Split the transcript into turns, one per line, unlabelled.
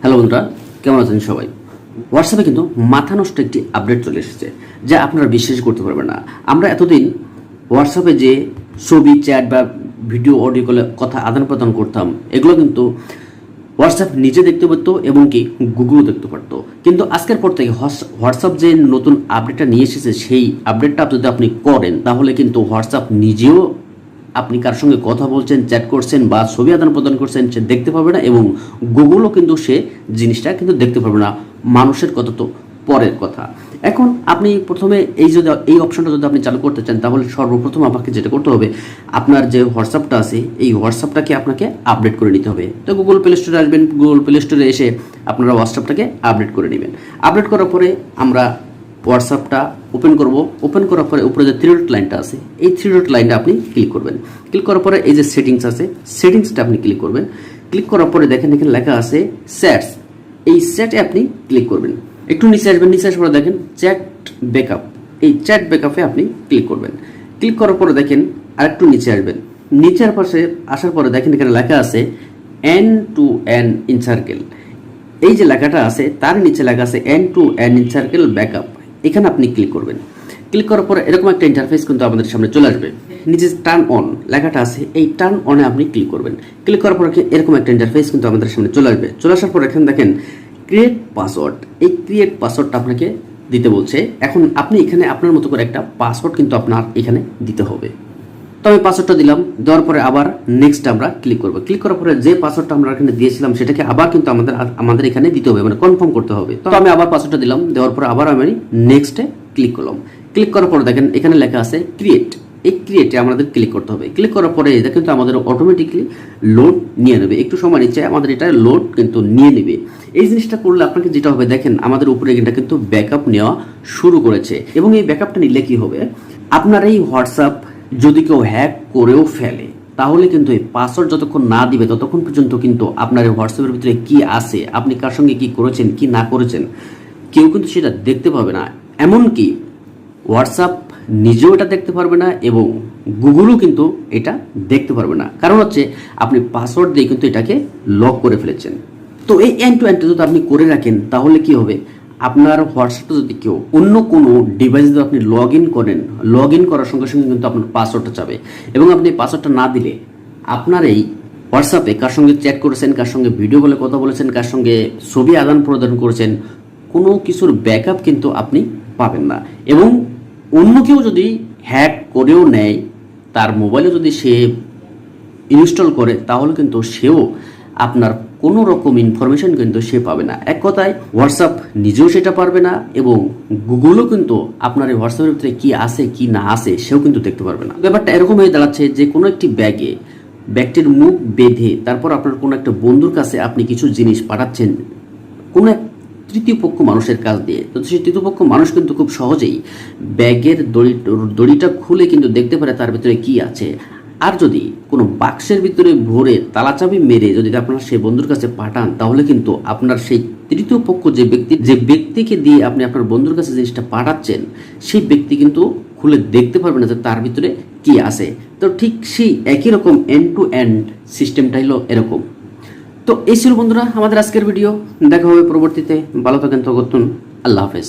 Hello বন্ধুরা, কেমন আছেন সবাই? হোয়াটসঅ্যাপে কিন্তু মাথা নষ্ট একটি আপডেট চলে এসেছে, যা আপনারা বিশ্বাস করতে পারবেন না। আমরা এতদিন হোয়াটসঅ্যাপে যে ছবি চ্যাট বা ভিডিও অডিও কলে কথা আদান প্রদান করতাম, এগুলো কিন্তু হোয়াটসঅ্যাপ নিজে দেখতে পারতো এবং কি গুগলও দেখতে পারতো। কিন্তু আজকের পর থেকে হোয়াটস- হোয়াটসঅ্যাপ যে নতুন আপডেটটা নিয়ে এসেছে, সেই আপডেটটা যদি আপনি করেন, তাহলে কিন্তু হোয়াটসঅ্যাপ নিজেও আপনি কার সঙ্গে কথা বলছেন চ্যাট করছেন বা ছবি আদান প্রদান করছেন, সে দেখতে পাবে না এবং গুগলও কিন্তু সে জিনিসটা কিন্তু দেখতে পারবে না। মানুষের কথা তো পরের কথা। এখন আপনি প্রথমে এই যদি, এই অপশনটা যদি আপনি চালু করতে চান, তাহলে সর্বপ্রথম আপনাকে যেটা করতে হবে, আপনার যে হোয়াটসঅ্যাপটা আছে, এই হোয়াটসঅ্যাপটাকে আপনাকে আপডেট করে নিতে হবে। তো গুগল প্লে স্টোরে আসবেন গুগল প্লে স্টোরে এসে আপনারা হোয়াটসঅ্যাপটাকে আপডেট করে নেবেন। আপডেট করার পরে আমরা হোয়াটসঅ্যাপটা ওপেন করব। ওপেন করার পরে উপরে যে থ্রি ডট লাইনটা আছে, এই থ্রি ডট লাইনটা আপনি ক্লিক করবেন। ক্লিক করার পরে এই যে সেটিংস আছে সেটিংসটা আপনি ক্লিক করবেন। ক্লিক করার পরে দেখেন এখানে লেখা আছে স্যাটস এই সেটে আপনি ক্লিক করবেন। একটু নিচে আসবেন, নিচে আসার পরে দেখেন চ্যাট ব্যাকআপ এই চ্যাট ব্যাকআপে আপনি ক্লিক করবেন। ক্লিক করার পরে দেখেন আরেকটু নিচে আসবেন। নিচের পাশে আসার পরে দেখেন এখানে লেখা আছে end to end in circle এই যে লেখাটা আছে, তার নিচে লেখা আছে end to end in circle backup এখানে আপনি ক্লিক করবেন। ক্লিক করার পর এরকম একটা ইন্টারফেস কিন্তু আমাদের সামনে চলে আসবে। নিচে টার্ন অন লেখাটা আছে, এই টার্ন অনে আপনি ক্লিক করবেন। ক্লিক করার পর এরকম একটা ইন্টারফেস কিন্তু আমাদের সামনে চলে আসবে। চলে আসার পর এখানে দেখেন ক্রিয়েট পাসওয়ার্ড এই ক্রিয়েট পাসওয়ার্ডটা আপনাকে দিতে বলছে। এখন আপনি এখানে আপনার মতো করে একটা পাসওয়ার্ড কিন্তু আপনার এখানে দিতে হবে। তো আমি পাসওয়ার্ডটা দিলাম, দেওয়ার পরে আবার নেক্সট আমরা ক্লিক করব। ক্লিক করার পরে যে পাসওয়ার্ডটা আমরা এখানে দিয়েছিলাম, সেটাকে আবার কিন্তু আমাদের আমাদের এখানে দিতে হবে মানে কনফার্ম করতে হবে। তো আমি আবার পাসওয়ার্ডটা দিলাম, দেওয়ার পরে আবার আমি নেক্সটে ক্লিক করলাম। ক্লিক করার পরে দেখেন, এখানে লেখা আছে ক্রিয়েট এই ক্রিয়েটে আমাদের ক্লিক করতে হবে। ক্লিক করার পরে এটা কিন্তু আমাদের অটোমেটিকলি লোড নিয়ে নেবে। একটু সময় নিচ্ছে, আমাদের এটা লোড কিন্তু নিয়ে নেবে। এই জিনিসটা করলে আপনাকে যেটা হবে, দেখেন আমাদের উপরে এটা কিন্তু ব্যাকআপ নেওয়া শুরু করেছে। এবং এই ব্যাকআপটা নিলে কি হবে? আপনার এই হোয়াটসঅ্যাপ যদি কেউ হ্যাক করেও ফেলে, তাহলে কিন্তু এই পাসওয়ার্ড যতক্ষণ না দিবে, ততক্ষণ পর্যন্ত কিন্তু আপনার হোয়াটসঅ্যাপের ভিতরে কি আছে, আপনি কার সঙ্গে কি করেছেন, কি না করেছেন, কেউ কিন্তু সেটা দেখতে পাবে না। এমনকি হোয়াটসঅ্যাপ নিজেও এটা দেখতে পারবে না এবং গুগলও কিন্তু এটা দেখতে পারবে না। কারণ হচ্ছে, আপনি পাসওয়ার্ড দিয়ে কিন্তু এটাকে লক করে ফেলেছেন। তো এই এন্ড টু এন্ড যদি আপনি করে রাখেন, তাহলে কি হবে? আপনার হোয়াটসঅ্যাপে যদি কেউ অন্য কোনো ডিভাইস যদি আপনি লগ ইন করেন লগ ইন করার সঙ্গে সঙ্গে কিন্তু আপনার পাসওয়ার্ডটা চাবে এবং আপনি পাসওয়ার্ডটা না দিলে আপনার এই হোয়াটসঅ্যাপে কার সঙ্গে চ্যাট করেছেন, কার সঙ্গে ভিডিও কলে কথা বলেছেন, কার সঙ্গে ছবি আদান প্রদান করেছেন, কোনো কিছুর ব্যাকআপ কিন্তু আপনি পাবেন না। এবং অন্য কেউ যদি হ্যাক করেও নেয়, তার মোবাইলে যদি সে ইনস্টল করে, তাহলে কিন্তু সেও আপনার কোনো রকম ইনফরমেশন কিন্তু সে পাবে না। এক কথায় হোয়াটসঅ্যাপ নিজেও সেটা পারবে না এবং গুগলও কিন্তু আপনার এই হোয়াটসঅ্যাপের ভিতরে কি আছে, কি না আছে, সেও কিন্তু দেখতে পারবে না। ব্যাপারটা এরকম হয়ে দাঁড়াচ্ছে যে কোনো একটি ব্যাগে ব্যাগটির মুখ বেঁধে তারপর আপনার কোনো একটা বন্ধুর কাছে আপনি কিছু জিনিস পাঠাচ্ছেন, কোনো এক তৃতীয় পক্ষ মানুষের কাজ দিয়ে। তো সেই তৃতীয় পক্ষ মানুষ কিন্তু খুব সহজেই ব্যাগের দড়ি দড়িটা খুলে কিন্তু দেখতে পারে তার ভিতরে কি আছে। আর যদি কোনো বাক্সের ভিতরে ভরে তালাচাবি মেরে যদি আপনার সেই বন্ধুর কাছে পাঠান, তাহলে কিন্তু আপনার সেই তৃতীয় পক্ষ যে ব্যক্তি, যে ব্যক্তিকে দিয়ে আপনি আপনার বন্ধুর কাছে জিনিসটা পাঠাচ্ছেন, সেই ব্যক্তি কিন্তু খুলে দেখতে পারবে না যে তার ভিতরে কি আছে। তো ঠিক সেই একই রকম এন্ড টু এন্ড সিস্টেমটা হলো এরকম। তো এই ছিল বন্ধুরা আমাদের আজকের ভিডিও দেখা হবে পরবর্তীতে। ভালো থাকেন তখন আল্লাহ হাফেজ।